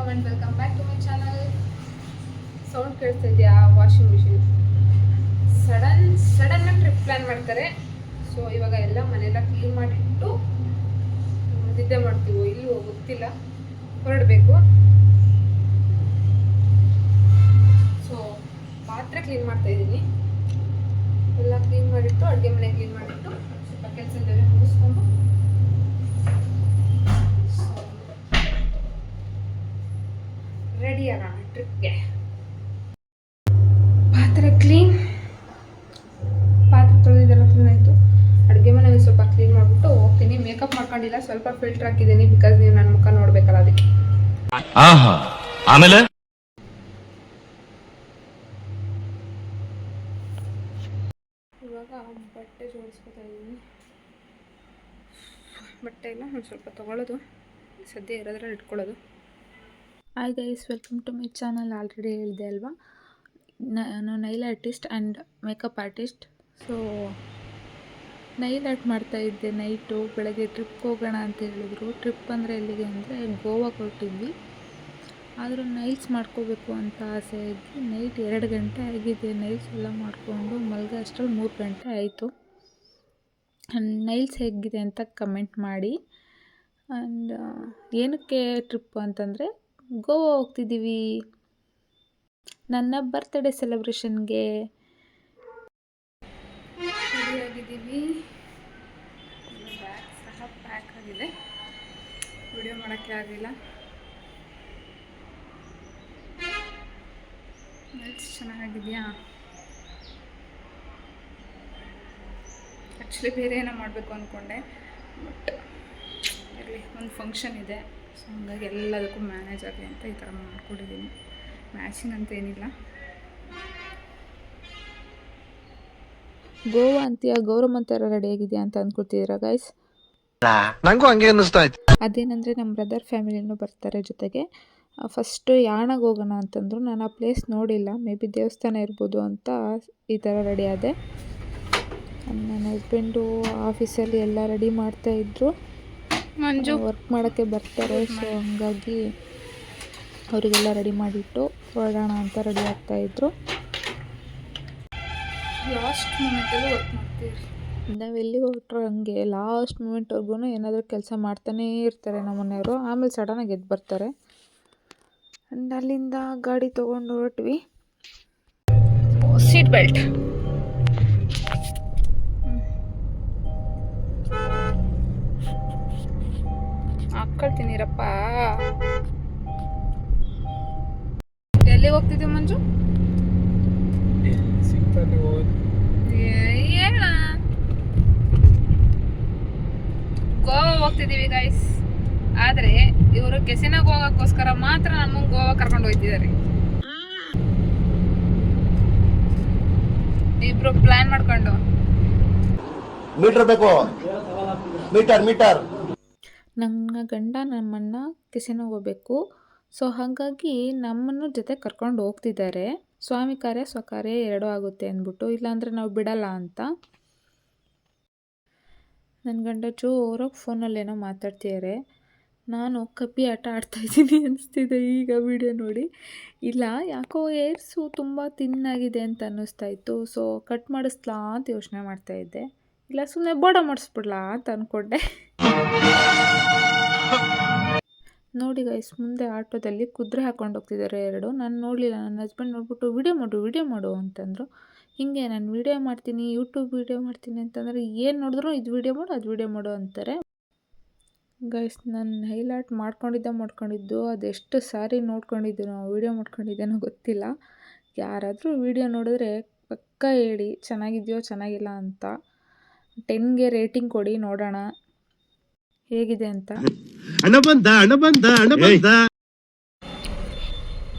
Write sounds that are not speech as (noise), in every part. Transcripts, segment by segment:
Welcome and welcome back to my channel sound ಕೇಳ್ತಾ ಇದೆಯಾ washing machine sudden ಸಡನ್ನಾಗಿ trip plan ಮಾಡ್ತಾರೆ. So ಇವಾಗ ಎಲ್ಲ ಮನೆಯೆಲ್ಲ ಕ್ಲೀನ್ ಮಾಡಿಟ್ಟು ನಿದ್ದೆ ಮಾಡ್ತೀವೋ ಇಲ್ಲವೋ ಗೊತ್ತಿಲ್ಲ. ಹೊರಡಬೇಕು. ಸೊ ಪಾತ್ರೆ ಕ್ಲೀನ್ ಮಾಡ್ತಾ ಇದ್ದೀನಿ. ಎಲ್ಲ ಕ್ಲೀನ್ ಮಾಡಿಟ್ಟು, ಅಡುಗೆ ಮನೆ ಕ್ಲೀನ್ ಮಾಡಿಟ್ಟು ಸ್ವಲ್ಪ ಕೆಲಸ ಮುಗಿಸ್ಕೊಂಡು ರೆಡಿ ಆಗೋಣ ಟ್ರಿಪ್ಗೆ ಪಾತ್ರೆ ಕ್ಲೀನ್ ಪಾತ್ರೆ ತೊಳೆದಿದ್ದೆಲ್ಲ ಕ್ಲೀನ್ ಆಯಿತು. ಅಡುಗೆ ಮನೆ ಸ್ವಲ್ಪ ಕ್ಲೀನ್ ಮಾಡಿಬಿಟ್ಟು ಹೋಗ್ತೀನಿ. ಮೇಕಪ್ ಮಾಡ್ಕೊಂಡಿಲ್ಲ ಸ್ವಲ್ಪ ಫಿಲ್ಟರ್ ಹಾಕಿದ್ದೀನಿ ಬಿಕಾಸ್ ನೀವು ನನ್ನ ಮುಖ ನೋಡಬೇಕಲ್ಲ ಅದಕ್ಕೆ. ಆಮೇಲೆ? ಇವಾಗ ಬಟ್ಟೆ ಜೋಡಿಸ್ಕೊತಾ ಇದ್ದೀನಿ. ಬಟ್ಟೆ ಎಲ್ಲ ಒಂದು ಸ್ವಲ್ಪ ತೊಗೊಳ್ಳೋದು. ಸದ್ಯ ಇರೋದ್ರಲ್ಲಿ ಇಟ್ಕೊಳ್ಳೋದು. Hi guys welcome to my channel already ಹೇಳಿದೆ ಅಲ್ವಾ? ನಾನು nail artist and makeup artist so nail art ಮಾಡ್ತಾ ಇದ್ದೆ ನೈಟು ಬೆಳಗ್ಗೆ ಟ್ರಿಪ್ಗೆ ಹೋಗೋಣ ಅಂತ ಹೇಳಿದ್ರು. ಟ್ರಿಪ್ ಅಂದರೆ ಎಲ್ಲಿಗೆ ಅಂದರೆ ಗೋವಾಗೆ ಹೊರಟಿದ್ವಿ. ಆದರೂ ನೈಲ್ಸ್ ಮಾಡ್ಕೋಬೇಕು ಅಂತ ಆಸೆ ಇದ್ದು ನೈಟ್ ಎರಡು ಗಂಟೆ ಆಗಿದೆ. ನೈಲ್ಸ್ ಎಲ್ಲ ಮಾಡಿಕೊಂಡು ಮಲ್ಗ ಅಷ್ಟರಲ್ಲಿ ಮೂರು ಗಂಟೆ ಆಯಿತು. ನೈಲ್ಸ್ ಹೇಗಿದೆ ಅಂತ ಕಮೆಂಟ್ ಮಾಡಿ. ಆ್ಯಂಡ್ ಏನಕ್ಕೆ ಟ್ರಿಪ್ ಅಂತಂದರೆ ಗೋವಾ ಹೋಗ್ತಿದ್ದೀವಿ. ನನ್ನ ಬರ್ತ್ಡೇ ಸೆಲೆಬ್ರೇಷನ್ಗೆ ರೆಡಿಯಾಗಿದ್ದೀವಿ ಬ್ಯಾಗ್ ಸಹ ಪ್ಯಾಕ್ ಆಗಿದೆ. ವಿಡಿಯೋ ಮಾಡೋಕ್ಕೆ ಆಗಲಿಲ್ಲ ಎಷ್ಟು ಚೆನ್ನಾಗಿದೆಯಾ ಆ್ಯಕ್ಚುಲಿ ಬೇರೆ ಏನೋ ಮಾಡಬೇಕು ಅಂದ್ಕೊಂಡೆ ಬಟ್ ಇರಲಿ, ಒಂದು ಫಂಕ್ಷನ್ ಇದೆ. ಸೊ ಹಂಗಾಗಿ ಎಲ್ಲದಕ್ಕೂ ಮ್ಯಾನೇಜ್ ಆಗಲಿ ಅಂತ ಈ ಥರ ಮಾಡ್ಕೊಂಡಿದ್ದೀನಿ. ಮ್ಯಾಚಿಂಗ್ ಅಂತ ಏನಿಲ್ಲ. ಗೋವಾ ಅಂತೀಯ? ಗೌರಮ್ಮ ಥರ ರೆಡಿಯಾಗಿದೆಯಾ ಅಂತ ಅಂದ್ಕೊತಿದ್ದೀರಾ ಗೈಸ್ ನಂಗೂ ಹಂಗೆ ಅನ್ನಿಸ್ತಾ ಇತ್ತು. ಅದೇನಂದರೆ ನಮ್ಮ ಬ್ರದರ್ ಫ್ಯಾಮಿಲಿನೂ ಬರ್ತಾರೆ ಜೊತೆಗೆ. ಫಸ್ಟು ಯಾಣಗೆ ಹೋಗೋಣ ಅಂತಂದ್ರು ನಾನು ಆ ಪ್ಲೇಸ್ ನೋಡಿಲ್ಲ. ಮೇ ಬಿ ದೇವಸ್ಥಾನ ಇರ್ಬೋದು ಅಂತ ಈ ಥರ ರೆಡಿ ಆದೆ. ನನ್ನ ಹಸ್ಬೆಂಡು ಆಫೀಸಲ್ಲಿ ಎಲ್ಲ ರೆಡಿ ಮಾಡ್ತಾಯಿದ್ರು ಮಂಜು. ವರ್ಕ್ ಮಾಡೋಕ್ಕೆ ಬರ್ತಾರೆ ಸೊ ಹಂಗಾಗಿ ಅವರಿಗೆಲ್ಲ ರೆಡಿ ಮಾಡಿಟ್ಟು ಹೊರಡೋಣ ಅಂತ ರೆಡಿ ಆಗ್ತಾಯಿದ್ರು ಲಾಸ್ಟ್ ಮೂಮೆಂಟಲ್ಲಿ ವರ್ಕ್ ಮಾಡ್ತೀವಿ ನಾವು ಎಲ್ಲಿ ಹೊರಟ್ರು ಹಂಗೆ ಲಾಸ್ಟ್ ಮೂಮೆಂಟ್ವರೆಗೂ ಏನಾದರೂ ಕೆಲಸ ಮಾಡ್ತಾನೇ ಇರ್ತಾರೆ ನಮ್ಮ ಮನೆಯವರು ಆಮೇಲೆ ಸಡನ್ನಾಗಿ ಎದ್ದು ಬರ್ತಾರೆ. ಆ್ಯಂಡ್ ಅಲ್ಲಿಂದ ಗಾಡಿ ತೊಗೊಂಡು ಹೊರಟ್ವಿ. ಸೀಟ್ ಬೆಲ್ಟ್ ಹಾಕೊಳ್ತೀನಿರಪ್ಪ ಎಲ್ಲಿ ಹೋಗ್ತಿದ್ದೀವಿ ಮಂಜು ಏ- ಹೇಳ. ಗೋವಾ ಹೋಗ್ತಿದ್ದೀವಿ ಗೈಸ್ ಆದ್ರೆ ಇವರು ಕೆಸಿನಾಗ ಹೋಗೋಕ್ಕೋಸ್ಕರ ಮಾತ್ರ ನಮ್ಮ ಗೋವಾ ಕರ್ಕೊಂಡು ಹೋಗ್ತಿದ್ದಾರೆ ಇಬ್ರು ಪ್ಲಾನ್ ಮಾಡ್ಕೊಂಡು. ಮೀಟರ್ ಬೇಕು. Metre metre. ನನ್ನ ಗಂಡ ನಮ್ಮನ್ನ ಕಿಸೆನ ಹೋಗಬೇಕು. ಸೊ ಹಾಗಾಗಿ ನಮ್ಮನ್ನು ಜೊತೆ ಕರ್ಕೊಂಡು ಹೋಗ್ತಿದ್ದಾರೆ. ಸ್ವಾಮಿ ಕಾರ್ಯ ಸ್ವಕಾರ್ಯ ಎರಡೂ ಆಗುತ್ತೆ ಅಂದ್ಬಿಟ್ಟು, ಇಲ್ಲಾಂದರೆ ನಾವು ಬಿಡಲ್ಲ ಅಂತ. ನನ್ನ ಗಂಡ ಜೋರಾಗಿ ಫೋನಲ್ಲೇನೋ ಮಾತಾಡ್ತಿದ್ದಾರೆ ನಾನು ಕಪ್ಪಿ ಆಟ ಆಡ್ತಾಯಿದ್ದೀನಿ ಅನಿಸ್ತಿದೆ ಈಗ ವಿಡಿಯೋ ನೋಡಿ. ಇಲ್ಲ, ಯಾಕೋ ಏರ್ಸು ತುಂಬ ತಿನ್ನಾಗಿದೆ ಅಂತ ಅನ್ನಿಸ್ತಾ ಇತ್ತು. ಸೊ ಕಟ್ ಮಾಡಿಸ್ಲಾ ಅಂತ ಯೋಚನೆ ಮಾಡ್ತಾಯಿದ್ದೆ ಇಲ್ಲ ಸುಮ್ಮನೆ ಬೋಡ ಮಾಡಿಸ್ಬಿಡ್ಲಾ ಅಂತ ಅಂದ್ಕೊಂಡೆ ನೋಡಿ ಗೈಸ್ ಮುಂದೆ ಆಟೋದಲ್ಲಿ ಕುದುರೆ ಹಾಕೊಂಡು ಹೋಗ್ತಿದ್ದಾರೆ ಎರಡು. ನಾನು ನೋಡಲಿಲ್ಲ ನನ್ನ ಹಸ್ಬೆಂಡ್ ನೋಡ್ಬಿಟ್ಟು ವೀಡಿಯೋ ಮಾಡು ವಿಡಿಯೋ ಮಾಡು ಅಂತಂದರು. ಹೀಗೆ, ನಾನು ವೀಡಿಯೋ ಮಾಡ್ತೀನಿ ಯೂಟ್ಯೂಬ್ ವಿಡಿಯೋ ಮಾಡ್ತೀನಿ ಅಂತಂದರೆ, ಏನು ನೋಡಿದ್ರು ಇದು ವಿಡಿಯೋ ಮಾಡು, ಅದು ವಿಡಿಯೋ ಮಾಡು ಅಂತಾರೆ. ಗೈಸ್ ನಾನು ಹೈಲೈಟ್ ಮಾಡ್ಕೊಂಡಿದ್ದೆ, ಮಾಡ್ಕೊಂಡಿದ್ದು, ಅದೆಷ್ಟು ಸಾರಿ ನೋಡ್ಕೊಂಡಿದ್ದೀನೋ ವೀಡಿಯೋ ವಿಡಿಯೋ ಮಾಡ್ಕೊಂಡಿದ್ದೇನೋ ಗೊತ್ತಿಲ್ಲ. ಯಾರಾದರೂ ವಿಡಿಯೋ ನೋಡಿದ್ರೆ ಪಕ್ಕ ಹೇಳಿ, ಚೆನ್ನಾಗಿದೆಯೋ, ಚೆನ್ನಾಗಿಲ್ಲ ಅಂತ. ಟೆನ್ಗೆ ರೇಟಿಂಗ್ ಕೊಡಿ, ನೋಡೋಣ. ಹೇಗಿದೆ ಅಂತ? ಅಣ್ಣ ಬಂದ ಅಣ್ಣ ಬಂದ ಹಣ ಬಂದ.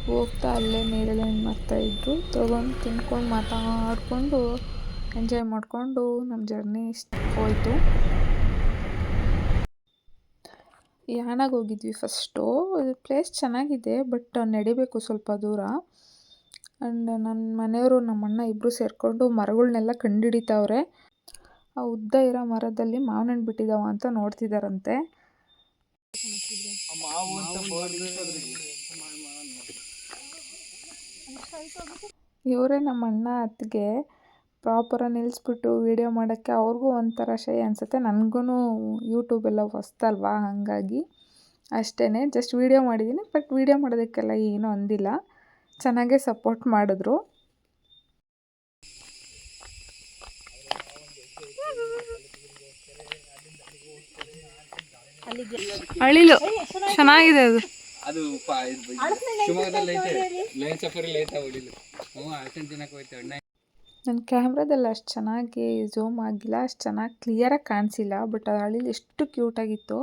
ಹೋಗ್ತಾ ಅಲ್ಲೇ ನೇರಳೆ ಮಾಡ್ತಾ ಮಾರ್ತಾಯಿದ್ರು ತಗೊಂಡು ತಿನ್ಕೊಂಡು ಮಾತಾಡ್ಕೊಂಡು ಎಂಜಾಯ್ ಮಾಡಿಕೊಂಡು ನಮ್ಮ ಜರ್ನಿ ಹೋಯಿತು. ಯಾಣಾಗ ಹೋಗಿದ್ವಿ ಫಸ್ಟು ಪ್ಲೇಸ್ ಚೆನ್ನಾಗಿದೆ ಬಟ್ ನಡಿಬೇಕು ಸ್ವಲ್ಪ ದೂರ. ಆ್ಯಂಡ್ ನನ್ನ ಮನೆಯವರು ನಮ್ಮ ಅಣ್ಣ ಇಬ್ಬರು ಸೇರಿಕೊಂಡು ಕಂಡು ಕಂಡುಹಿಡಿತಾವ್ರೆ ಆ ಉದ್ದ ಇರೋ ಮರದಲ್ಲಿ ಮಾವಿನ ಹಣ್ಣು ಬಿಟ್ಟಿದ್ದಾವ ಅಂತ ನೋಡ್ತಿದಾರಂತೆ. ಇವರೇ ನಮ್ಮ ಅಣ್ಣ ಅತ್ತಿಗೆ ಪ್ರಾಪರಾಗಿ ನಿಲ್ಲಿಸ್ಬಿಟ್ಟು ವೀಡಿಯೋ ಮಾಡೋಕ್ಕೆ ಅವ್ರಿಗೂ ಒಂಥರ ಶೈ ಅನಿಸುತ್ತೆ. ನನಗೂ ಯೂಟ್ಯೂಬೆಲ್ಲ ಹೊಸ್ತಲ್ವಾ ಹಾಗಾಗಿ ಅಷ್ಟೇ ಜಸ್ಟ್ ವೀಡಿಯೋ ಮಾಡಿದ್ದೀನಿ ಬಟ್ ವೀಡಿಯೋ ಮಾಡೋದಕ್ಕೆಲ್ಲ ಏನೂ ಅಂದಿಲ್ಲ. ಚೆನ್ನಾಗೇ ಸಪೋರ್ಟ್ ಮಾಡಿದ್ರು. ಅಳಿಲು. ಚೆನ್ನಾಗಿದೆ ಅದು. ಅದು ಪ- ಇದು ಶಿವಮೊಗ್ಗದಲ್ಲಿ ಐತೆ. ಲೈನ್ ಸಫಾರಿ ಐತೆ ಹೊಡಿಲು ಹ್ಞೂ ಅಳ್ಕೊಂಡು ತಿನ್ನಕ್ಕೆ ಹೋಯ್ತೆ ಅಣ್ಣ. ನನ್ನ ಕ್ಯಾಮ್ರಾದಲ್ಲಿ ಅಷ್ಟು ಚೆನ್ನಾಗಿ ಝೂಮ್ ಆಗಿಲ್ಲ ಅಷ್ಟು ಚೆನ್ನಾಗಿ ಕ್ಲಿಯರಾಗಿ ಕಾಣಿಸಿಲ್ಲ ಬಟ್ ಅದು ಅಳಿಲು ಎಷ್ಟು ಕ್ಯೂಟಾಗಿತ್ತು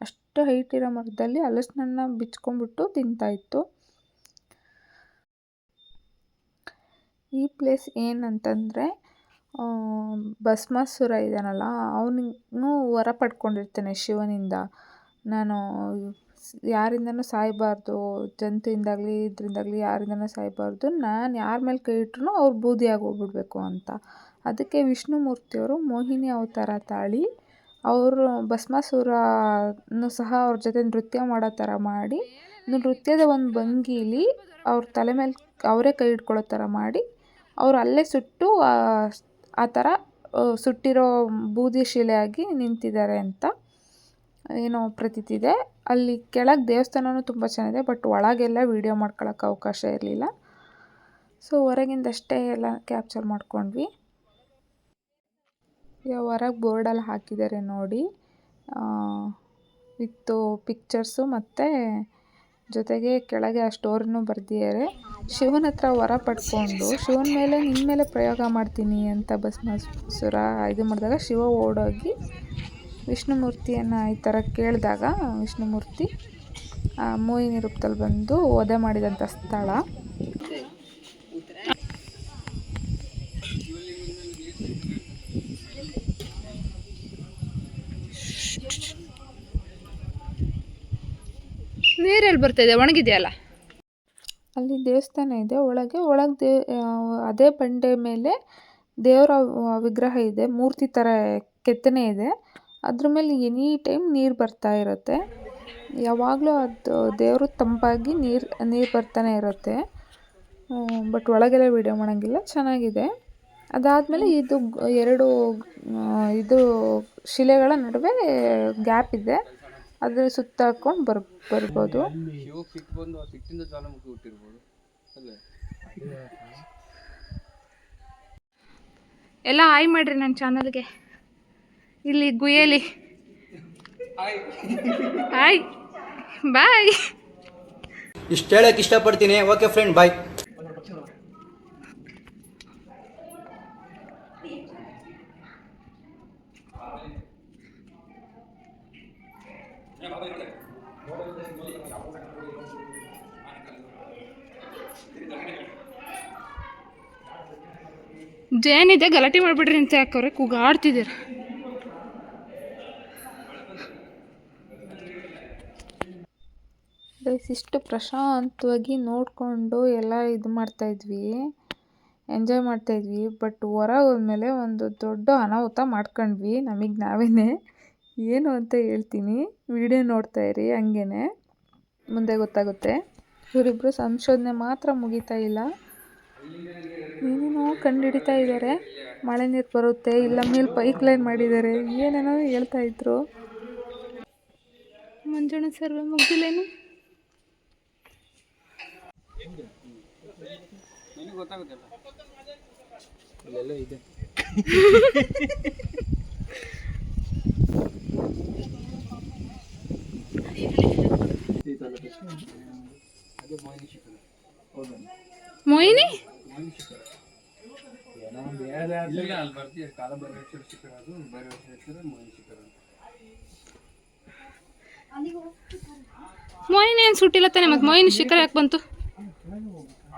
ಅಷ್ಟು ಹೈಟ್ ಇರೋ ಮರದಲ್ಲಿ ಹಲಸಿನಣ್ಣ ಬಿಚ್ಕೊಂಡ್ಬಿಟ್ಟು ತಿಂತಾಯಿತ್ತು ಈ ಪ್ಲೇಸ್ ಏನಂತಂದರೆ ಭಸ್ಮಾಸುರ ಇದ್ದಾನಲ್ಲ ಅವನಿಗೂ ವರ ಪಡ್ಕೊಂಡಿರ್ತಾನೆ ಶಿವನಿಂದ. ನಾನು ಯಾರಿಂದಲೂ ಯಾರಿಂದನೂ ಸಾಯಬಾರ್ದು ಜಂತುವಿಂದಾಗಲಿ ಇದರಿಂದಾಗಲಿ ಯಾರಿಂದನೂ ಸಾಯಬಾರ್ದು, ನಾನು ಯಾರ ಮೇಲೆ ಕೈ ಇಟ್ರೂ ಅವ್ರು ಬೂದಿಯಾಗಿ ಹೋಗ್ಬಿಡ್ಬೇಕು ಅಂತ. ಅದಕ್ಕೆ ವಿಷ್ಣುಮೂರ್ತಿಯವರು ಮೋಹಿನಿ ಅವತಾರ ತಾಳಿ, ಅವರು ಭಸ್ಮಾಸುರನು ಸಹ ಅವ್ರ ಜೊತೆ ನೃತ್ಯ ಮಾಡೋ ಥರ ಮಾಡಿ ನೃತ್ಯದ ಒಂದು ಭಂಗೀಲಿ ಅವ್ರ ತಲೆ ಮೇಲೆ ಅವರೇ ಕೈ ಇಟ್ಕೊಳ್ಳೋ ಥರ ಮಾಡಿ, ಅವ್ರು ಅಲ್ಲೇ ಸುಟ್ಟು ಆ- ಥರ ಸುಟ್ಟಿರೋ ಬೂದಿ ಶಿಲೆಯಾಗಿ ನಿಂತಿದ್ದಾರೆ ಅಂತ ಏನೋ ಪ್ರತೀತಿ ಇದೆ. ಅಲ್ಲಿ ಕೆಳಗೆ ದೇವಸ್ಥಾನವೂ ತುಂಬ ಚೆನ್ನಾಗಿದೆ, ಬಟ್ ಒಳಗೆಲ್ಲ ವೀಡಿಯೋ ಮಾಡ್ಕೊಳಕ್ಕೆ ಅವಕಾಶ ಇರಲಿಲ್ಲ. ಸೊ, ಹೊರಗಿಂದಷ್ಟೇ ಎಲ್ಲ ಕ್ಯಾಪ್ಚರ್ ಮಾಡ್ಕೊಂಡ್ವಿ. ಹೊರಗೆ ಬೋರ್ಡಲ್ಲಿ ಹಾಕಿದ್ದಾರೆ ನೋಡಿ. ವಿತ್ತು ಪಿಕ್ಚರ್ಸು ಮತ್ತು ಜೊತೆಗೆ ಕೆಳಗೆ ಆ ಸ್ಟೋರಿನೂ ಬರ್ದಿದ್ದಾರೆ. ಶಿವನ ಹತ್ರ ವರ ಪಡ್ಕೊಂಡು, ಶಿವನ ಮೇಲೆ ನಿನ್ನ ಮೇಲೆ ಪ್ರಯೋಗ ಮಾಡ್ತೀನಿ ಅಂತ ಭಸ್ಮಾಸುರ ಇದು ಮಾಡಿದಾಗ ಶಿವ ಓಡೋಗಿ ವಿಷ್ಣುಮೂರ್ತಿಯನ್ನು ಈ ಥರ ಕೇಳಿದಾಗ, ವಿಷ್ಣುಮೂರ್ತಿ, ಆ ಮೋಹಿನಿ ರೂಪದಲ್ಲಿ ಬಂದು ವಧೆ ಮಾಡಿದಂಥ ಸ್ಥಳ. ನೀರೆಲ್ಲಿ ಬರ್ತಾಯಿದೆ ಒಣಗಿದೆಯಲ್ಲ? ಅಲ್ಲಿ ದೇವಸ್ಥಾನ ಇದೆ, ಒಳಗೆ ಒಳಗೆ ದೇ ಅದೇ ಬಂಡೆ ಮೇಲೆ ದೇವರ ವಿಗ್ರಹ ಇದೆ, ಮೂರ್ತಿ ಥರ ಕೆತ್ತನೆ ಇದೆ. ಅದ್ರ ಮೇಲೆ ಎನಿ ಟೈಮ್ ನೀರು ಬರ್ತಾ ಇರುತ್ತೆ. ಯಾವಾಗಲೂ ಅದು ದೇವರು ತಂಪಾಗಿ ನೀರು ನೀರು ಬರ್ತಾನೆ ಇರುತ್ತೆ. ಬಟ್ ಒಳಗೆಲ್ಲ ವೀಡಿಯೋ ಮಾಡೋಂಗಿಲ್ಲ, ಚೆನ್ನಾಗಿದೆ. ಅದಾದಮೇಲೆ ಇದು ಎರಡು ಇದು ಶಿಲೆಗಳ ನಡುವೆ ಗ್ಯಾಪ್ ಇದೆ. ಅದ್ರ ಸುತ್ತಾಕೊಂಡು ಬರ್ ಬರ್ಬೋದು. ಎಲ್ಲ ಹಾಯ್ ಮಾಡ್ರಿ ನನ್ನ ಚಾನಲ್ಗೆ. ಇಲ್ಲಿ ಗುಯಲಿ. ಹಾಯ್. ಬಾಯ್. ಇಷ್ಟು ಹೇಳಕ್ಕೆ ಇಷ್ಟಪಡ್ತೀನಿ. ಓಕೆ ಫ್ರೆಂಡ್ ಬಾಯ್ ಜೇನಿದೆ ಗಲಾಟೆ ಮಾಡಿಬಿಡ್ರಿ ಅಂತ ಯಾಕವ್ರೆ ಕೂಗಾಡ್ತಿದ್ದೀರ? ಇಷ್ಟು ಪ್ರಶಾಂತವಾಗಿ ನೋಡಿಕೊಂಡು ಎಲ್ಲ ಇದು ಮಾಡ್ತಾಯಿದ್ವಿ ಎಂಜಾಯ್ ಮಾಡ್ತಾಯಿದ್ವಿ ಬಟ್ ಹೊರಗೆ ಹೋದ್ಮೇಲೆ ಒಂದು ದೊಡ್ಡ ಅನಾಹುತ ಮಾಡ್ಕೊಂಡ್ವಿ ನಮಗೆ ನಾವೇ ಏನು ಅಂತ ಹೇಳ್ತೀನಿ, ವಿಡಿಯೋ ನೋಡ್ತಾ ಇರಿ, ಹಂಗೇನೆ. ಮುಂದೆ ಗೊತ್ತಾಗುತ್ತೆ. ಇವರಿಬ್ಬರು ಸಂಶೋಧನೆ ಮಾತ್ರ ಮುಗಿತಾ ಇಲ್ಲ. ಕಂಡುಹಿಡಿತಾ ಇದ್ದಾರೆ. ಮಳೆ ನೀರು ಬರುತ್ತೆ ಇಲ್ಲ ಮೇಲೆ ಪೈಪ್ ಲೈನ್ ಮಾಡಿದ್ದಾರೆ. ಏನೇನೋ ಹೇಳ್ತಾ ಇದ್ರು. ಮಂಜುನಾ ಸರ್ವೆ ಮುಗಿಲೇನು ಇದೆ ಮೊಯ್ನಿ ಇಲ್ಲ ಅಲ್ಲಿ ಬರ್ತೀಯ ಕಾಲ ಭೈರವೇಶ್ವರ ಶಿಖರ ಅದು ಭೈರವೇಶ್ವರ ಮೋಹಿನಿ ಶಿಖರ ಅಂತ. ಏನು ಸುಟ್ಟಿಲ್ಲ ತಾನೆ ಮತ್ತೆ ಮೋಹಿನಿ ಶಿಖರ ಯಾಕೆ ಬಂತು?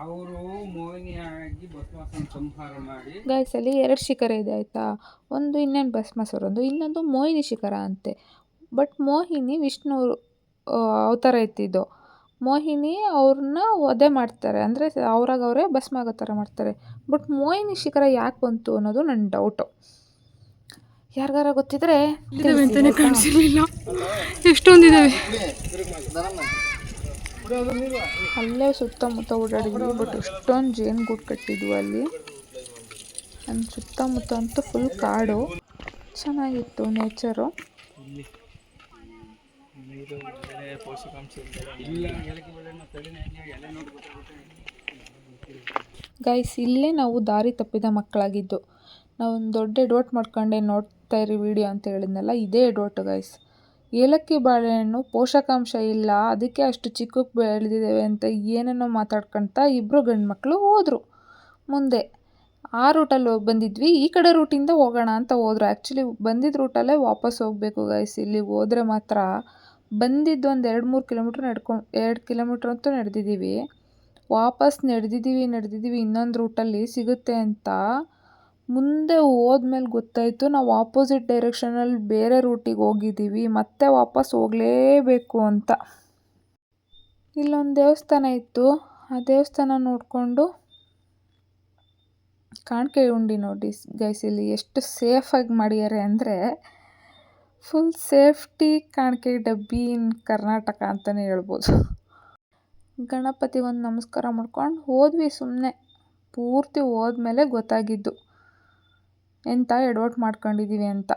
ಅವರು ಮೋಹಿನಿಯಾಗಿ ಭಸ್ಮಾಸನ ಸಂಹಾರ ಮಾಡಿ ಗೈಸ್ ಅಲ್ಲಿ ಎರಡು ಶಿಖರ ಇದೆ ಆಯಿತಾ? ಒಂದು ಇನ್ನೇನು ಭಸ್ಮಾಸುರೊಂದು ಇನ್ನೊಂದು ಮೋಹಿನಿ ಶಿಖರ ಅಂತೆ. ಬಟ್ ಮೋಹಿನಿ ವಿಷ್ಣು ಅವತಾರ ಎತ್ತಿದ್ದು. ಮೋಹಿನಿ ಅವ್ರನ್ನ ವಧೆ ಮಾಡ್ತಾರೆ. ಅಂದರೆ ಅವ್ರಾಗ ಅವರೇ ಭಸ್ಮ ಆಗೋ ಥರ ಮಾಡ್ತಾರೆ. ಬಟ್ ಮೋಹಿನಿ ಶಿಖರ ಯಾಕೆ ಬಂತು ಅನ್ನೋದು ನನ್ನ ಡೌಟು ಯಾರಿಗಾರ ಗೊತ್ತಿದ್ರೆ ಕಾಣಿಸಿರ್ಲಿಲ್ಲ. ಎಷ್ಟೊಂದಿದಾವೆ ಅಲ್ಲೇ ಸುತ್ತಮುತ್ತ ಓಡಾಡಿದ್ವಿ ಬಟ್ ಎಷ್ಟೊಂದು ಜೇನು ಗೂಡು ಕಟ್ಟಿದ್ವು ಅಲ್ಲಿ. ನನ್ನ ಸುತ್ತಮುತ್ತ ಅಂತೂ ಫುಲ್ ಕಾಡು. ಚೆನ್ನಾಗಿತ್ತು ನೇಚರು ಗೈಸ್ ಇಲ್ಲೇ ನಾವು ದಾರಿ ತಪ್ಪಿದ ಮಕ್ಕಳಾಗಿದ್ದು. ನಾವು ಒಂದು ದೊಡ್ಡ ಎಡ್ವರ್ಟ್ ಮಾಡ್ಕೊಂಡೆ ನೋಡ್ತಾ ಇರಿ ವಿಡಿಯೋ ಅಂತ ಹೇಳಿದ್ನಲ್ಲ, ಇದೇ ಎಡ್ವರ್ಟ್ ಗೈಸ್ ಏಲಕ್ಕಿ ಬಾಳೆಹಣ್ಣು ಪೋಷಕಾಂಶ ಇಲ್ಲ, ಅದಕ್ಕೆ ಅಷ್ಟು ಚಿಕ್ಕಕ್ಕೆ ಬೆಳೆದಿದ್ದೇವೆ ಅಂತ ಏನೇನೋ ಮಾತಾಡ್ಕೊಳ್ತಾ ಇಬ್ಬರು ಗಂಡು ಮಕ್ಕಳು ಹೋದರು. ಮುಂದೆ ಆ ರೂಟಲ್ಲಿ ಹೋಗಿ ಬಂದಿದ್ವಿ, ಈ ಕಡೆ ರೂಟಿಂದ ಹೋಗೋಣ ಅಂತ ಹೋದ್ರು. ಆ್ಯಕ್ಚುಲಿ ಬಂದಿದ್ದ ರೂಟಲ್ಲೇ ವಾಪಸ್ ಹೋಗಬೇಕು ಗೈಸ್ ಇಲ್ಲಿಗೆ ಹೋದರೆ ಮಾತ್ರ ಬಂದಿದ್ದು ಒಂದು ಎರಡು ಮೂರು ಕಿಲೋಮೀಟ್ರ್ ನಡ್ಕೊಂಡು ಎರಡು ಕಿಲೋಮೀಟ್ರ್ ಅಂತೂ ನಡೆದಿದ್ದೀವಿ. ವಾಪಸ್ ನಡೆದಿದ್ದೀವಿ ನಡೆದಿದ್ದೀವಿ, ಇನ್ನೊಂದು ರೂಟಲ್ಲಿ ಸಿಗುತ್ತೆ ಅಂತ ಮುಂದೆ ಹೋದ್ಮೇಲೆ ಗೊತ್ತಾಯಿತು. ನಾವು ಆಪೋಸಿಟ್ ಡೈರೆಕ್ಷನಲ್ಲಿ ಬೇರೆ ರೂಟಿಗೆ ಹೋಗಿದ್ದೀವಿ, ಮತ್ತೆ ವಾಪಸ್ ಹೋಗಲೇಬೇಕು ಅಂತ. ಇಲ್ಲೊಂದು ದೇವಸ್ಥಾನ ಇತ್ತು, ಆ ದೇವಸ್ಥಾನ ನೋಡಿಕೊಂಡು ಕಾಣಿಕೆ ಉಂಡಿ ನೋಡಿ ಗೈಸ್ ಇಲ್ಲಿ ಎಷ್ಟು ಸೇಫಾಗಿ ಮಾಡ್ಯಾರೆ ಅಂದರೆ ಫುಲ್ ಸೇಫ್ಟಿ ಕಾಣಿಕೆ ಡಬ್ಬಿ ಇನ್ ಕರ್ನಾಟಕ ಅಂತಲೇ ಹೇಳ್ಬೋದು. ಗಣಪತಿ ಒಂದು ನಮಸ್ಕಾರ ಮಾಡ್ಕೊಂಡು ಹೋದ್ವಿ ಸುಮ್ಮನೆ ಪೂರ್ತಿ ಹೋದ್ಮೇಲೆ ಗೊತ್ತಾಗಿದ್ದು. ಎಂಥ ಎಡವಟ್ ಮಾಡ್ಕೊಂಡಿದ್ದೀವಿ ಅಂತ.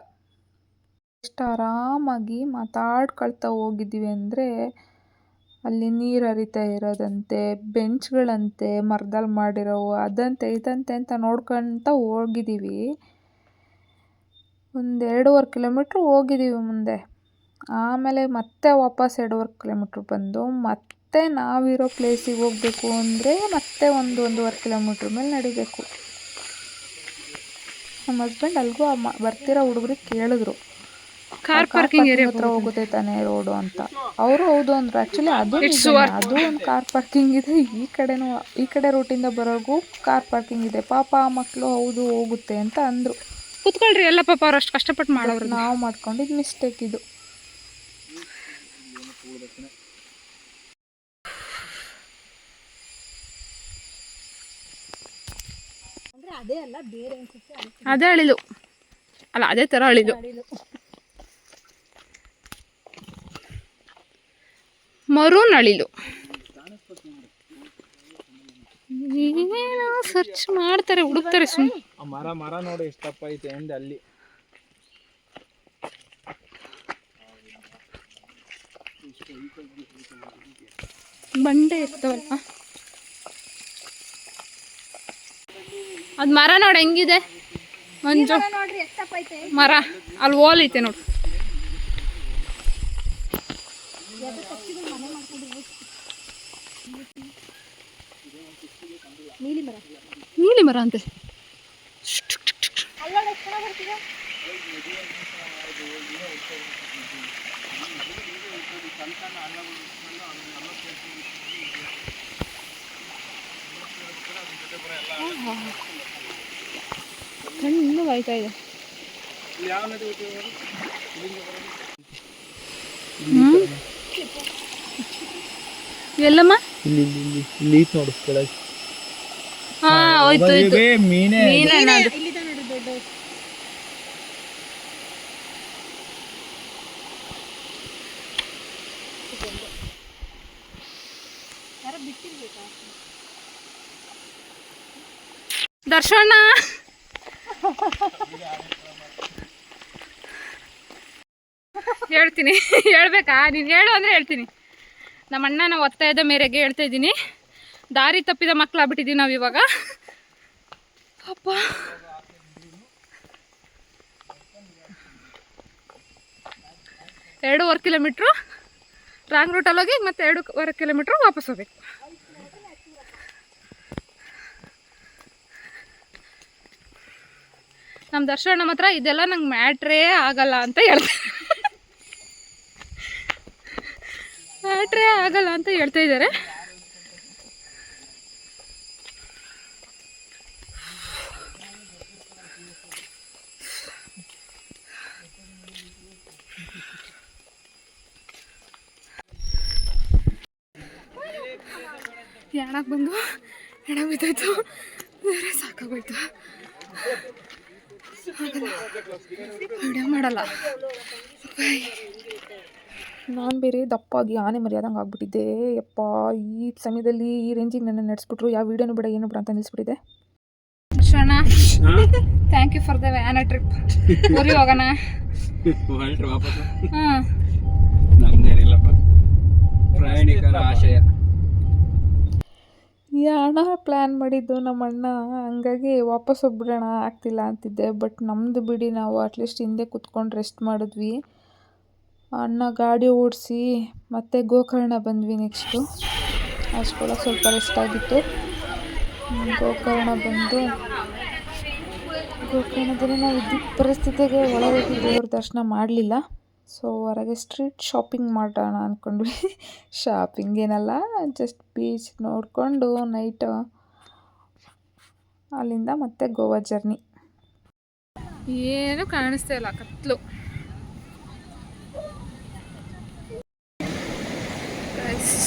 ಎಷ್ಟು ಆರಾಮಾಗಿ ಮಾತಾಡ್ಕೊಳ್ತಾ ಹೋಗಿದ್ದೀವಿ ಅಂದರೆ ಅಲ್ಲಿ ನೀರು ಹರಿತಾ ಇರೋದಂತೆ, ಬೆಂಚ್ಗಳಂತೆ ಮರದಲ್ಲಿ ಮಾಡಿರೋವು ಅದಂತೆ ಇದಂತೆ ಅಂತ ನೋಡ್ಕೊಳ್ತಾ ಹೋಗಿದ್ದೀವಿ. ಒಂದು ಎರಡೂವರೆ ಕಿಲೋಮೀಟ್ರ್ ಹೋಗಿದ್ದೀವಿ ಮುಂದೆ. ಆಮೇಲೆ ಮತ್ತೆ ವಾಪಸ್ ಎರಡೂವರೆ ಕಿಲೋಮೀಟ್ರ್ ಬಂದು ಮತ್ತೆ ನಾವಿರೋ ಪ್ಲೇಸಿಗೆ ಹೋಗಬೇಕು ಅಂದರೆ ಮತ್ತೆ ಒಂದು ಒಂದೂವರೆ ಕಿಲೋಮೀಟ್ರ್ ಮೇಲೆ ನಡಿಬೇಕು. ನಮ್ಮ ಹಸ್ಬೆಂಡ್ ಅಲ್ಲಿಗೂ ಆ ಮ- ಬರ್ತಿರೋ ಹುಡುಗರಿಗೆ ಕೇಳಿದ್ರು. ಕಾರ್ ಪಾರ್ಕಿಂಗ್ ಏರಿಯಾ ಹತ್ರ ಹೋಗುತ್ತೆ ತಾನೇ ರೋಡು ಅಂತ. ಅವರು ಹೌದು ಅಂದ್ರು. ಆ್ಯಕ್ಚುಲಿ ಅದು. ಅದು ಒಂದು ಕಾರ್ ಪಾರ್ಕಿಂಗ್ ಇದೆ. ಈ ಕಡೆನೂ ಈ ಕಡೆ ರೂಟಿಂದ ಬರೋರ್ಗೂ ಕಾರ್ ಪಾರ್ಕಿಂಗ್ ಇದೆ. ಪಾಪ ಆ ಮಕ್ಕಳು ಹೌದು ಹೋಗುತ್ತೆ ಅಂತ ಅಂದರು. ಕೂತ್ಕೊಳ್ರಿ ಎಲ್ಲ ಪಾಪ ಅವ್ರು ಅಷ್ಟು ಕಷ್ಟಪಟ್ಟು ಮಾಡೋರು. ನಾವು ಮಾಡ್ಕೊಂಡಿದ್ದು ಮಿಸ್ಟೇಕ್ ಇದು. ಅದೇ ಅಳಿಲು. ಅಲ್ಲ ಅದೇ ತರ ಅಳಿಲು. ಮರೂನ್ ಅಳಿಲು. ಏನೋ ಸರ್ಚ್ ಮಾಡ್ತಾರೆ ಹುಡುಕ್ತಾರೆ ಸುಮ್ಮನೆ ಆ ಮರ ಮರ ನೋಡಿ ಎಷ್ಟಪ್ಪ ಐತೆ ಅಂದೆ ಅಲ್ಲಿ. ಬಂಡೆ ಇರ್ತಾವಲ್ಲ? ಅದ್ ಮರ ನೋಡಿ ಹೆಂಗಿದೆ? ಮಂಜು. ಮರ ಅಲ್ಲಿ ಓಲ್ ಐತೆ ನೋಡು. ನೀಲಿ ಮರ ಅಂತೆ. ಕಣ್ಣು ಬಾಯ್ತಾ ಇದೆ. ಹ್ಮ್? ಎಲ್ಲಮ್ಮ? ಇಲ್ಲಿ ಇಲ್ಲಿ ಇಲ್ಲಿ ಇಲ್ಲಿ ಐತ್ ನೋಡು ಕೆಳಗೆ ಹಾ ಹೋಯ್ತು ಹೋಯ್ತು. ಏ, ಮೀನೇ. ದರ್ಶನ ಹೇಳ್ತೀನಿ. ಹೇಳ್ಬೇಕಾ? ನೀನು ಹೇಳು ಅಂದರೆ ಹೇಳ್ತೀನಿ. ನಮ್ಮ ಅಣ್ಣನ ಒತ್ತಾಯದ ಮೇರೆಗೆ ಹೇಳ್ತಾ ಇದ್ದೀನಿ. ದಾರಿ ತಪ್ಪಿದ ಮಕ್ಕಳಾಗ್ಬಿಟ್ಟಿದ್ದೀವಿ ನಾವು ಇವಾಗ. ಅಪ್ಪ ಎರಡೂವರೆ ಕಿಲೋಮೀಟ್ರು ರಾಂಗ್ ರೂಟಲ್ಲಿ ಹೋಗಿ ಮತ್ತೆ ಎರಡೂವರೆ ಕಿಲೋಮೀಟ್ರು ವಾಪಸ್ ಹೋಗ್ಬೇಕು. ನಮ್ಮ ದರ್ಶನ ಹತ್ರ ಇದೆಲ್ಲ ನಂಗೆ ಮ್ಯಾಟ್ರೇ ಆಗಲ್ಲ ಅಂತ ಹೇಳ್ತಾರೆ ಮ್ಯಾಟ್ರೇ ಆಗಲ್ಲ ಅಂತ ಹೇಳ್ತಾ ಇದ್ದಾರೆ ಯಾಣಕ್ಕೆ ಬಂದು ಹೆಣ ಬಿದ್ದಾಯ್ತು. ಸಾಕಾಗೋಯ್ತು. ವಿಡಿಯೋ ಮಾಡಲ್ಲ. ನಾನು ಬೇರೆ ದಪ್ಪಾಗಿ ಆನೆ ಮರ್ಯಾದಂಗೆ ಆಗ್ಬಿಟ್ಟಿದ್ದೆ. ಯಪ್ಪ ಈ ಸಮಯದಲ್ಲಿ ಈ ರೇಂಜಿಗೆ ನನ್ನ ನಡೆಸ್ಬಿಟ್ರು ಯಾವ ವಿಡಿಯೋನು ಬೇಡ ಏನು ಬೇಡ ಅಂತ ನಿಲ್ಲಿಸ್ಬಿಟ್ಟಿದೆ ಶೋಣ thank you for the ವ್ಯಾನ trip ಊರಿಗೆ ಹೋಗೋಣ. ನಮ್ದೇನಿಲ್ಲಪ್ಪ. ಪ್ರಯಾಣಿಕರ ಆಶಯ. ಯಾಣ ಪ್ಲ್ಯಾನ್ ಮಾಡಿದ್ದು ನಮ್ಮ ಅಣ್ಣ ಹಂಗಾಗಿ ವಾಪಸ್ ಹೋಗ್ಬಿಡೋಣ ಆಗ್ತಿಲ್ಲ ಅಂತಿದ್ದೆ. ಬಟ್ ನಮ್ಮದು ಬಿಡಿ, ನಾವು ಅಟ್ಲೀಸ್ಟ್ ಹಿಂದೆ ಕುತ್ಕೊಂಡು ರೆಸ್ಟ್ ಮಾಡಿದ್ವಿ. ಅಣ್ಣ ಗಾಡಿ ಓಡಿಸಿ ಮತ್ತೆ ಗೋಕರ್ಣ ಬಂದ್ವಿ ನೆಕ್ಸ್ಟು ಅಷ್ಟೊಳಗೆ ಸ್ವಲ್ಪ ರೆಸ್ಟ್ ಆಗಿತ್ತು. ಗೋಕರ್ಣ ಬಂದು, ಗೋಕರ್ಣದಲ್ಲಿ ನಾವು ವಿದ್ಯುತ್ ಪರಿಸ್ಥಿತಿಗೆ ಒಳಗೆ ದೇವ್ರ ದರ್ಶನ ಮಾಡಲಿಲ್ಲ. ಸೊ ಹೊರಗೆ ಸ್ಟ್ರೀಟ್ ಶಾಪಿಂಗ್ ಮಾಡೋಣ ಅಂದ್ಕೊಂಡ್ವಿ (laughs) ಶಾಪಿಂಗ್ ಏನಲ್ಲ ಜಸ್ಟ್ ಬೀಚ್ ನೋಡಿಕೊಂಡು ನೈಟ್ ಅಲ್ಲಿಂದ ಮತ್ತೆ ಗೋವಾ ಜರ್ನಿ ಏನು ಕಾಣಿಸ್ತಾ ಇಲ್ಲ ಕತ್ಲು.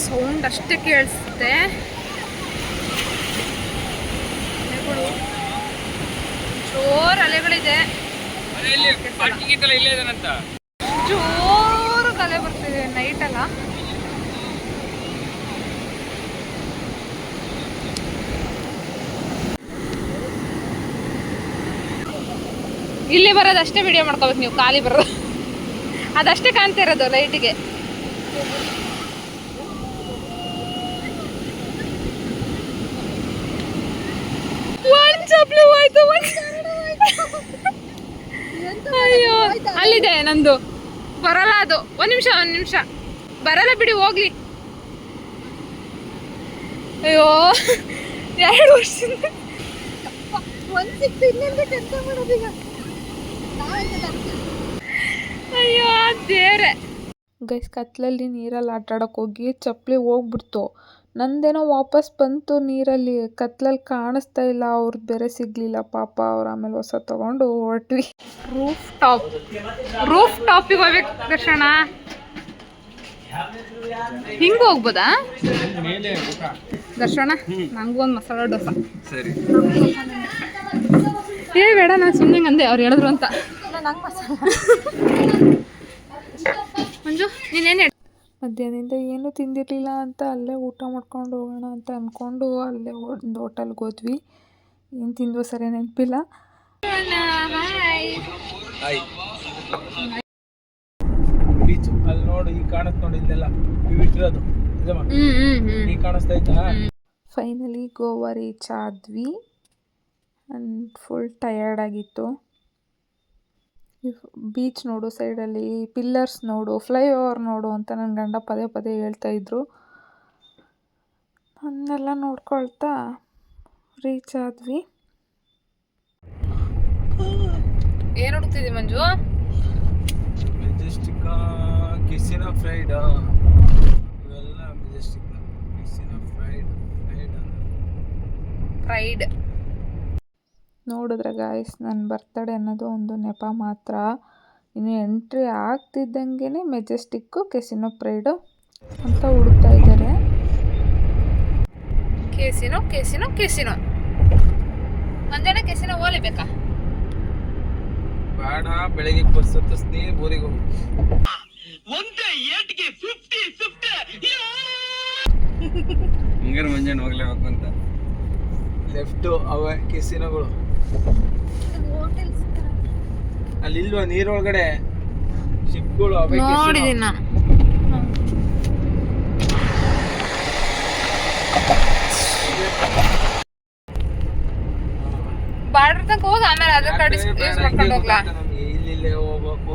ಸೌಂಡ್ ಅಷ್ಟೇ ಕೇಳಿಸುತ್ತೆ ಜೋರು ಅಲೆಗಳಿದೆ. ಜೋರು ತಲೆ ಬರ್ತಿದೆ ನೈಟ್ ಅಲ್ಲ. ಇಲ್ಲಿ ಬರೋದು ಅಷ್ಟೇ ವಿಡಿಯೋ ಮಾಡ್ಕೋಬೇಕು ನೀವು, ಖಾಲಿ ಬರೋದು. ಅದಷ್ಟೇ ಕಾಣ್ತಾ ಇರೋದು ಲೈಟಿಗೆ ಅಲ್ಲಿದೆ ನಂದು. ಬರಲ್ಲ ಅದು. ಒಂದ್ ನಿಮಿಷ ಒಂದ್ ನಿಮಿಷ. ಬರಲ್ಲ ಬಿಡಿ ಹೋಗ್ಲಿ. ಅಯ್ಯೋ ಎರಡು ವರ್ಷದಿಂದ. ಅಯ್ಯೋ ದೇವ್ರೆ. ಗೈಸ್ ಕತ್ಲಲ್ಲಿ ನೀರಲ್ಲಿ ಆಟ ಆಡೋಕೆ ಹೋಗಿ ಚಪ್ಪಲಿ ಹೋಗ್ಬಿಡ್ತು. ನಂದೇನೋ ವಾಪಸ್ ಬಂತು ನೀರಲ್ಲಿ ಕತ್ಲಲ್ಲಿ ಕಾಣಿಸ್ತಾ ಇಲ್ಲ ಅವ್ರದ್ದು ಬೇರೆ ಸಿಗಲಿಲ್ಲ ಪಾಪ ಅವ್ರು ಆಮೇಲೆ ಹೊಸ ತಗೊಂಡು ಹೊರಟ್ವಿ. ರೂಫ್ ಟಾಪ್ ರೂಫ್ ಟಾಪಿಗೆ ಹೋಗ್ಬೇಕು ದರ್ಶನ. ಹಿಂಗ ಹೋಗ್ಬೋದಾ? ದರ್ಶನ ನಂಗೂ ಒಂದು ಮಸಾಲ ಡೋಸ ಸರಿ. ಏ ಬೇಡ ನಾನು ಸುಮ್ಮನೆ ಅಂದೆ ಅವ್ರು ಹೇಳಿದ್ರು ಅಂತ. ಮಂಜು ನೀನೇನು ಮಧ್ಯಾಹ್ನದಿಂದ ಏನೂ ತಿಂದಿರಲಿಲ್ಲ ಅಂತ ಅಲ್ಲೇ ಊಟ ಮಾಡ್ಕೊಂಡು ಹೋಗೋಣ ಅಂತ ಅಂದ್ಕೊಂಡು ಅಲ್ಲೇ ಒಂದು ಹೋಟೆಲ್ಗೆ ಹೋದ್ವಿ. ಏನು ತಿಂದ್ವೋ ಸರಿ ನೆನಪಿಲ್ಲ. ಬೀಚ್ ಅಲ್ಲಿ ನೋಡಿ ಈಗ ಕಾಣುತ್ತೆ ನೋಡಿ ಇಲ್ಲೆಲ್ಲ. ಇಟ್ಟಿರೋದು. ಹ್ಮ್ ಹ್ಮ್ ಹ್ಮ್. ಈಗ ಕಾಣಿಸ್ತಾ ಇತ್ತಾ? ಫೈನಲಿ ಗೋವಾ ರೀಚ್ ಆದ್ವಿ. ಆ್ಯಂಡ್ ಫುಲ್ ಟಯರ್ಡ್ ಆಗಿತ್ತು. ಬೀಚ್ ನೋಡು ಸೈಡಲ್ಲಿ ಪಿಲ್ಲರ್ಸ್ ನೋಡು ಫ್ಲೈಓವರ್ ನೋಡು ಅಂತ ನನ್ನ ಗಂಡ ಪದೇ ಪದೇ ಹೇಳ್ತಾ ಇದ್ರು. ಅದನ್ನೆಲ್ಲ ನೋಡ್ಕೊಳ್ತಾ ರೀಚ್ ಆದ್ವಿ. ಏನು ಹುಡುಕ್ತಿದ್ದಿ ಮಂಜು? ಮೆಜೆಸ್ಟಿಕ್ ಕಿಸಿನ ಫ್ರೈಡ್ ಇವೆಲ್ಲ Majestic casino Pride Pride Pride ನೋಡಿದ್ರೆ ಗಾಯ್ಸ್ ನನ್ನ ಬರ್ತಡೇ ಅನ್ನೋದು ಒಂದು ನೆಪ ಮಾತ್ರ. ಇನ್ನು ಎಂಟ್ರಿ ಆಗ್ತಿದ್ದಂಗೆ ಮೆಜೆಸ್ಟಿಕ್ಕು ಕೆಸಿನೋ ಪ್ರೈಡು ಅಂತ ಹುಡುಕ್ತಾ ಇದ್ದಾರೆ. ಕೆಸಿನೋ ಕೆಸಿನೋ ಕೆಸಿನೋ ಮಂಜಾನೆ ಕೆಸಿನೋ ಓಲಿಬೇಕಾ ಬೇಡ ಬೆಳಗ್ಗೆ ಬಸ್ ಹತ್ತಿಸ್ತೀನಿ ಊರಿಗೆ ಹೋಗಿ. ಹಂಗಾರೆ ಮುಂಜಾನೆ ಹೋಗ್ಲೇಬೇಕು ಅಂತ. ಲೆಫ್ಟು ಅವ ಕೆಸಿನಗಳು ಅಲ್ಲಿ ಇಲ್ವಾ ನೀರೊಳಗಡೆ ಶಿಪ್ಗಳು ನೋಡಿದೀನಿ ನಾನು. ಬಾರ್ಡರ್ ತನಕ ಹೋಗಿ ಆಮೇಲೆ ಆಧಾರ್ ಕಡೆ ಯೂಸ್ ಮಾಡ್ಕೊಂಡು ಹೋಗ್ಲಾ? ಇಲ್ಲಿಲ್ಲೇ ಹೋಗ್ಬೇಕು.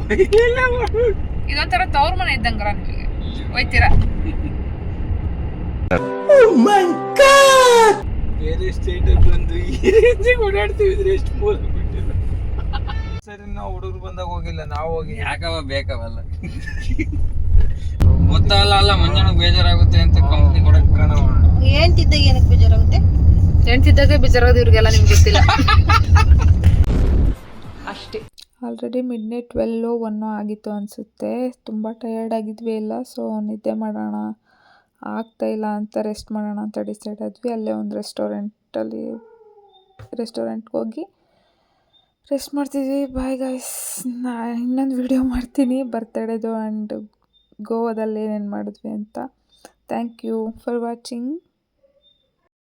ಇದೊಂಥರ ತವ್ರ ಮನೆ ಇದ್ದಂಗ್ರ ನಿಮಗೆ. ಹೋಯ್ತೀರಾ? ಬೇರೆ ಸ್ಟೇಟ್ ಬಂದು ಈ ರೇಂಜಿಗೆ ಓಡಾಡ್ತೀವಿ ಇದ್ರೆ ಎಷ್ಟು ಮೂಲ ಬಿಟ್ಟಿಲ್ಲ ಸರಿ ನಾವು ಹುಡುಗರು ಬಂದಾಗ ಹೋಗಿಲ್ಲ ನಾವು ಹೋಗಿ. ಯಾಕವ ಬೇಕವಲ್ಲ? ಗೊತ್ತಲ್ಲ ಅಲ್ಲ ಮಂಜನಗ್ ಬೇಜಾರಾಗುತ್ತೆ ಅಂತ ಕಂಪ್ನಿ ಕೊಡಕ್ ಕಾಣವ ಹೇಳ್ತಿದ್ದಾಗ ಏನಕ್ಕೆ ಬೇಜಾರಾಗುತ್ತೆ? ಹೆಣ್ತಿದ್ದಾಗ ಬೇಜಾರಾಗೋದು ಇವ್ರಿಗೆಲ್ಲ ನಿಮ್ಗೆ ಗೊತ್ತಿಲ್ಲ. ಅಷ್ಟೇ. ಆಲ್ರೆಡಿ ಮಿಡ್ ನೈಟ್ ಟ್ವೆಲ್ಲು ಒನ್ನೋ ಆಗಿತ್ತು ಅನಿಸುತ್ತೆ. ತುಂಬ ಟಯರ್ಡ್ ಆಗಿದ್ವಿ ಎಲ್ಲ ಸೊ ನಿದ್ದೆ ಮಾಡೋಣ. ಆಗ್ತಾ ಇಲ್ಲ ಅಂತ ರೆಸ್ಟ್ ಮಾಡೋಣ ಅಂತ ಡಿಸೈಡ್ ಆದ್ವಿ. ಅಲ್ಲೇ ಒಂದು ರೆಸ್ಟೋರೆಂಟಲ್ಲಿ ರೆಸ್ಟೋರೆಂಟ್ಗೆ ಹೋಗಿ ರೆಸ್ಟ್ ಮಾಡ್ತಿದ್ವಿ. ಬಾಯ್ ಗಾಯ್ಸ್ ನಾ ಇನ್ನೊಂದು ವಿಡಿಯೋ ಮಾಡ್ತೀನಿ. ಬರ್ತಡೇದು ಆ್ಯಂಡ್ ಗೋವಾದಲ್ಲಿ ಏನೇನು ಮಾಡಿದ್ವಿ ಅಂತ. Thank you for watching